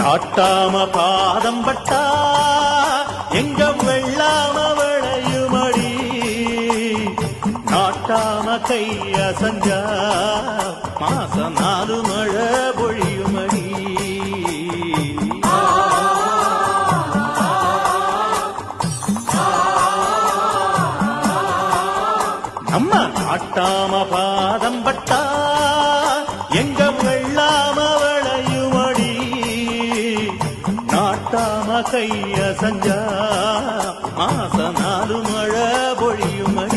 காட்டாம பாதம் பட்டா எங்க வெள்ளாம விளையுமடி நாட்டாம கைய சஞ்சா மாசம் நாலு மழை பொழியுமடி. நம்ம நாட்டாம பாதம் பட்டா எங்க வெள்ளாம நாட்டாம கைய சஞ்சா மாச நாலு மழை பொழியுமடி